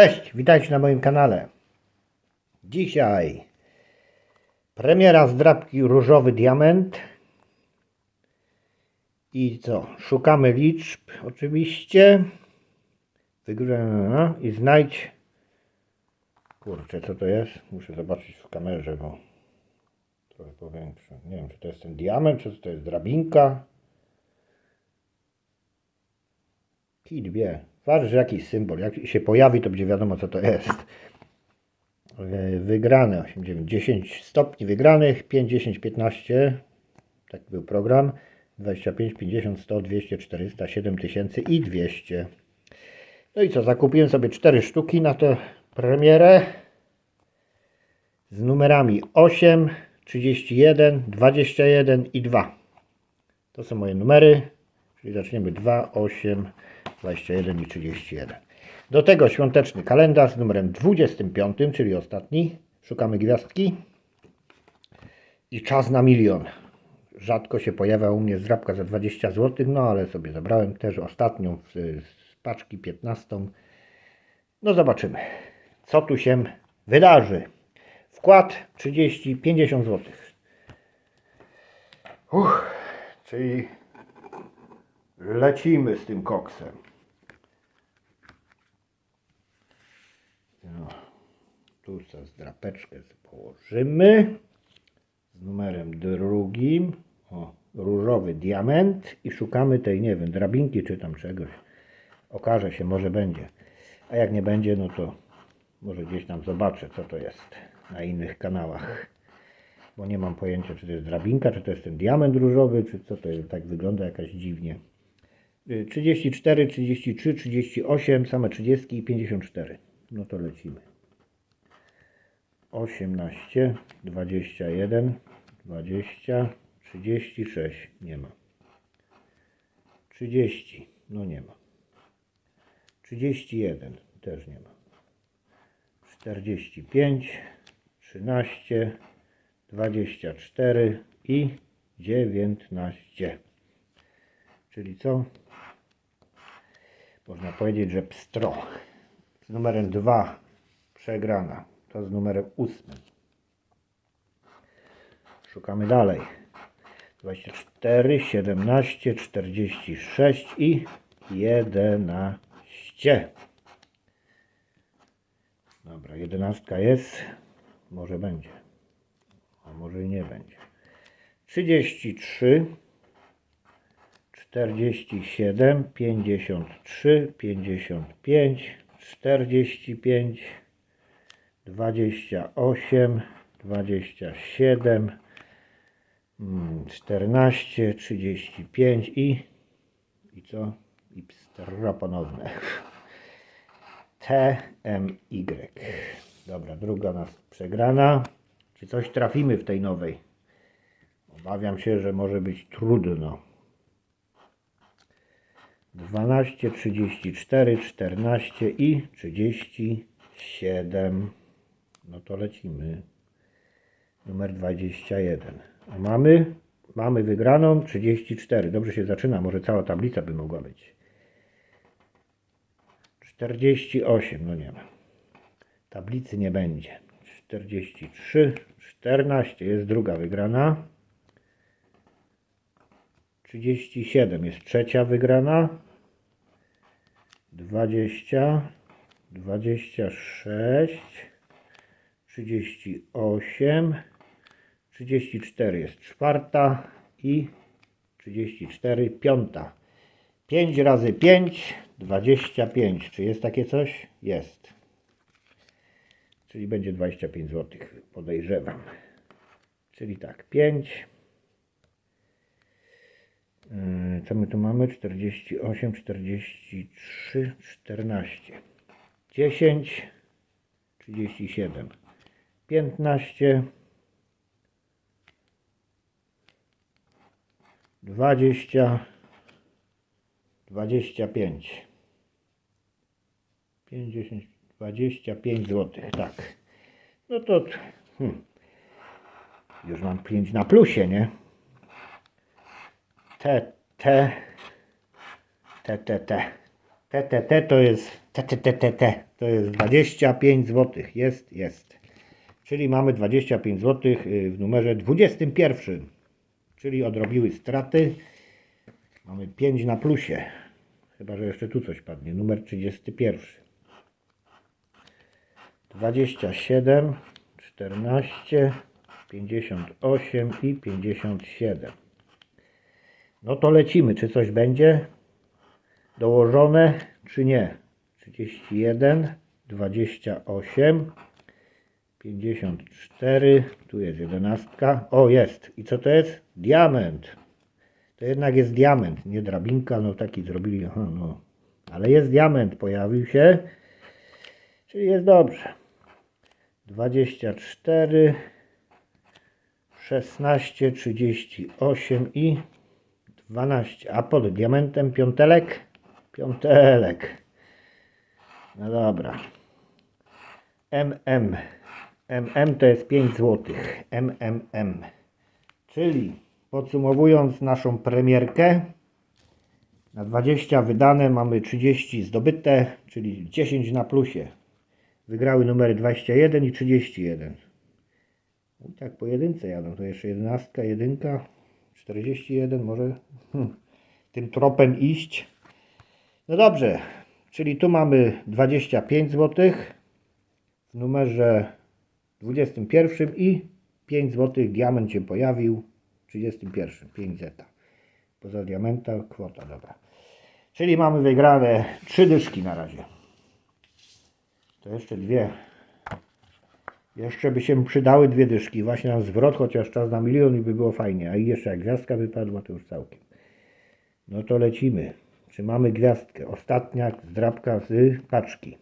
Cześć, witajcie na moim kanale. Dzisiaj premiera zdrabki Różowy Diament. I co? Szukamy liczb oczywiście. Wygrę i znajdź. Kurczę, co to jest? Muszę zobaczyć w kamerze, bo trochę powiększę. Nie wiem, czy to jest ten diament, czy to jest drabinka. Kit wie. Że jakiś symbol. Jak się pojawi, to będzie wiadomo, co to jest. Wygrane 8, 9, 10 stopni wygranych, 5, 10, 15. Taki był program. 25, 50, 100, 200, 400, 7000 i 200. No i co, zakupiłem sobie 4 sztuki na tę premierę z numerami 8, 31, 21 i 2. To są moje numery, czyli zaczniemy 2, 8, 21 i 31. Do tego świąteczny kalendarz z numerem 25, czyli ostatni. Szukamy gwiazdki. I czas na milion. Rzadko się pojawia u mnie zdrabka za 20 zł, no ale sobie zabrałem też ostatnią z, paczki 15. No zobaczymy, co tu się wydarzy. Wkład 30-50 zł. Uch, czyli lecimy z tym koksem. No, tu sobie zdrapeczkę położymy z numerem drugim. O, różowy diament i szukamy tej, nie wiem, drabinki czy tam czegoś. Okaże się, może będzie. A jak nie będzie, no to może gdzieś tam zobaczę, co to jest na innych kanałach. Bo nie mam pojęcia, czy to jest drabinka, czy to jest ten diament różowy, czy co to jest. Tak wygląda jakaś dziwnie. Y, 34, 33, 38, same 30 i 54. No to lecimy. 18, 21, 20, 36. Nie ma. 30. No nie ma. 31. Też nie ma. 45, 13, 24 i 19. Czyli co? Można powiedzieć, że pstro. Z numerem 2 przegrana. To z numerem 8. Szukamy dalej. 24, 17, 46 i 11. Dobra, 11 jest. Może będzie. A może nie będzie. 33, 47, 53, 55, 45, 28, 27, mm, 14, 35 i i co? I pstro ponowne. TMY. Dobra, druga nas przegrana. Czy coś trafimy w tej nowej? Obawiam się, że może być trudno. 12, 34, 14 i 37. No to lecimy. Numer 21. A mamy? Mamy wygraną 34. Dobrze się zaczyna. Może cała tablica by mogła być. 48. No nie ma. Tablicy nie będzie. 43, 14 jest druga wygrana. 37 jest trzecia wygrana. 20, 26, 38, 34 jest czwarta i 34 piąta. 5 razy 5, 25. Czy jest takie coś? Jest. Czyli będzie 25 zł, podejrzewam. Czyli tak, 5. Yy, Co my tu mamy? 48, 43, 14. 10, 37, 15, 20, 25. 5, 10, 25 zł, tak. No to hmm, już mam 5 na plusie, nie? T, T, T, T, T. T, T, T to jest Te, te, te, te, te. To jest 25 zł. Jest, jest. Czyli mamy 25 zł w numerze 21. Czyli odrobiły straty. Mamy 5 na plusie. Chyba, że jeszcze tu coś padnie. Numer 31. 27, 14, 58 i 57. No to lecimy. Czy coś będzie dołożone, czy nie? 31, 28, 54. Tu jest jedenastka. O, jest. I co to jest? Diament. To jednak jest diament, nie drabinka. No taki zrobili. Aha, no. Ale jest diament, pojawił się. Czyli jest dobrze. 24, 16, 38 i 12. A pod diamentem piątelek? Piątelek. No dobra. MM. MM to jest 5 zł. MMM. Czyli podsumowując naszą premierkę, na 20 wydane mamy 30 zdobyte, czyli 10 na plusie. Wygrały numery 21 i 31. I tak po jedynce jadą. To jeszcze 11, jedynka, 41, może hmm, tym tropem iść. No dobrze, czyli tu mamy 25 zł w numerze 21 i 5 zł diament się pojawił w 31, 5 zeta. Poza diamenta kwota, dobra. Czyli mamy wygrane 3 dyszki na razie. To jeszcze dwie. Jeszcze by się przydały dwie dyszki. Właśnie nam zwrot, chociaż czas na milion i by było fajnie. A i jeszcze jak gwiazdka wypadła, to już całkiem. No to lecimy. Czy mamy gwiazdkę? Ostatnia zdrabka z paczki.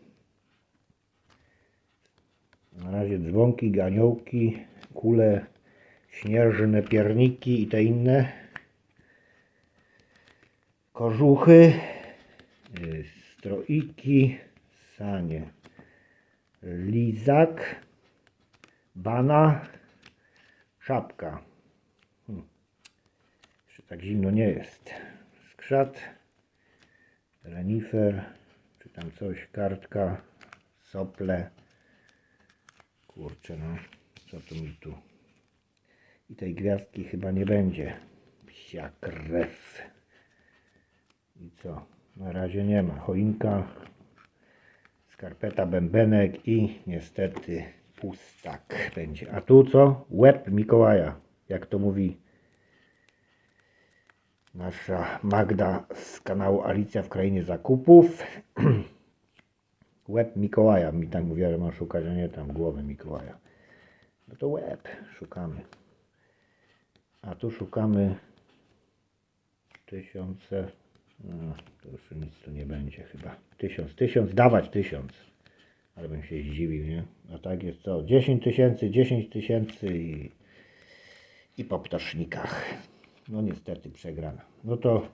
Na razie dzwonki, aniołki, kule śnieżne, pierniki i te inne. Kożuchy, y, stroiki, sanie, lizak, bana, czapka. Hmm. Jeszcze tak zimno nie jest. Skrzat, renifer, czy tam coś, kartka, sople. Kurczę, no, co tu mi tu? I tej gwiazdki chyba nie będzie. Psia krew. I co? Na razie nie ma. Choinka, skarpeta, bębenek i niestety pustak będzie. A tu co? Łeb Mikołaja, jak to mówi nasza Magda z kanału Alicja w Krainie Zakupów. Łeb Mikołaja. Mi tak mówiła, że mam szukać, a nie tam głowy Mikołaja. No to łeb szukamy. A tu szukamy tysiące. No, to już nic tu nie będzie chyba. Tysiąc, tysiąc, dawać tysiąc. Ale bym się zdziwił, nie? A tak jest co? 10 tysięcy, 10 tysięcy i, i po ptasznikach. No niestety przegrana. No to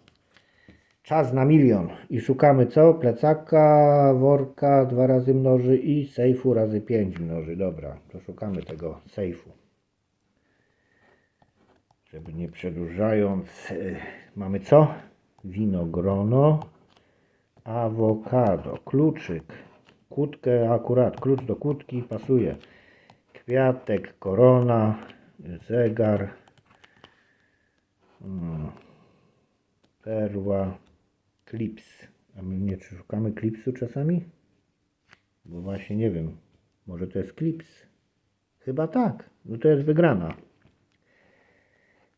czas na milion. I szukamy co? Plecaka, worka, dwa razy mnoży i sejfu razy 5 mnoży. Dobra, to szukamy tego sejfu. Żeby nie przedłużając, y, mamy co? Winogrono, awokado, kluczyk, kłódkę akurat, klucz do kłódki pasuje, kwiatek, korona, zegar, mm, perła, klips. A my nie szukamy klipsu czasami? Bo właśnie nie wiem, może to jest klips? Chyba tak, no to jest wygrana.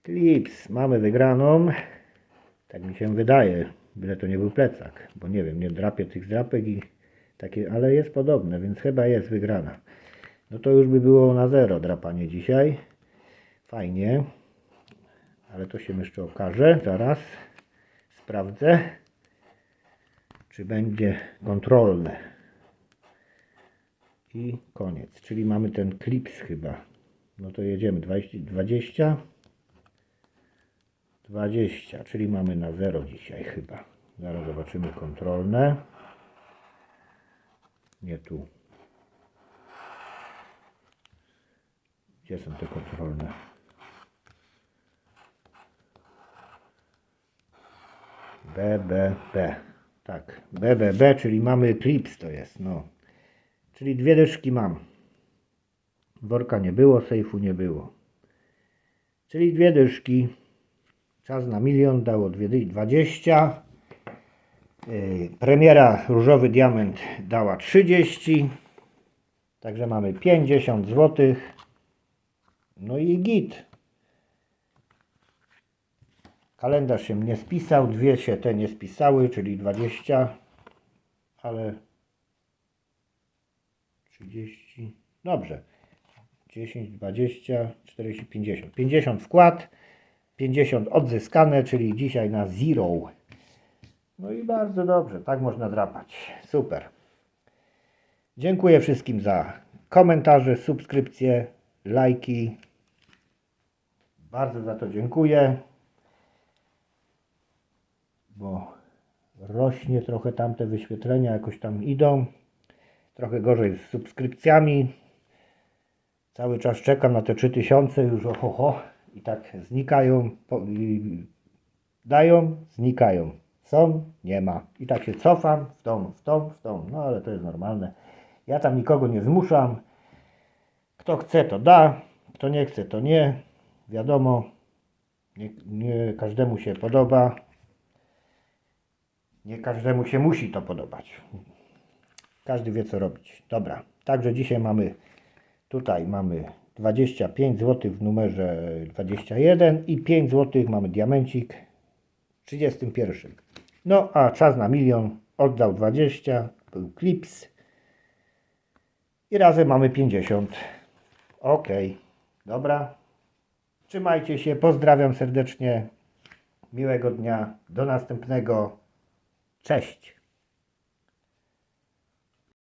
Klips, mamy wygraną. Tak mi się wydaje, byle to nie był plecak, bo nie wiem, nie drapię tych drapek i takie, ale jest podobne, więc chyba jest wygrana. No to już by było na zero drapanie dzisiaj. Fajnie, ale to się jeszcze okaże. Zaraz sprawdzę, czy będzie kontrolne. I koniec, czyli mamy ten klips chyba. No to jedziemy 20, 20 20, czyli mamy na 0 dzisiaj chyba. Zaraz zobaczymy kontrolne. Nie tu. Gdzie są te kontrolne? B, B, B. Tak, BBB, czyli mamy klips to jest, no. Czyli dwie dyszki mam. Worka nie było, sejfu nie było. Czyli dwie dyszki. Czas na milion dało dwie dy- 20. Yy, Premiera Różowy Diament dała 30. Także mamy 50 zł. No i git. Kalendarz się nie spisał, dwie się te nie spisały, czyli 20, ale 30, dobrze. 10, 20, 40, 50. 50 wkład, 50 odzyskane, czyli dzisiaj na zero. No i bardzo dobrze, tak można drapać. Super. Dziękuję wszystkim za komentarze, subskrypcje, lajki. Bardzo za to dziękuję bo rośnie trochę tamte wyświetlenia, jakoś tam idą. Trochę gorzej z subskrypcjami. Cały czas czekam na te 3000 już ohoho i tak znikają, po, i dają, znikają. Są, nie ma. I tak się cofam w tą, w tą, w tą. No ale to jest normalne. Ja tam nikogo nie zmuszam. Kto chce, to da. Kto nie chce, to nie. Wiadomo, nie, nie każdemu się podoba. Nie każdemu się musi to podobać. Każdy wie co robić. Dobra, także dzisiaj mamy tutaj mamy 25 zł w numerze 21 i 5 zł mamy diamencik 31. No a czas na milion oddał 20, był klips i razem mamy 50. Ok, dobra. Trzymajcie się, pozdrawiam serdecznie. Miłego dnia, do następnego. Cześć.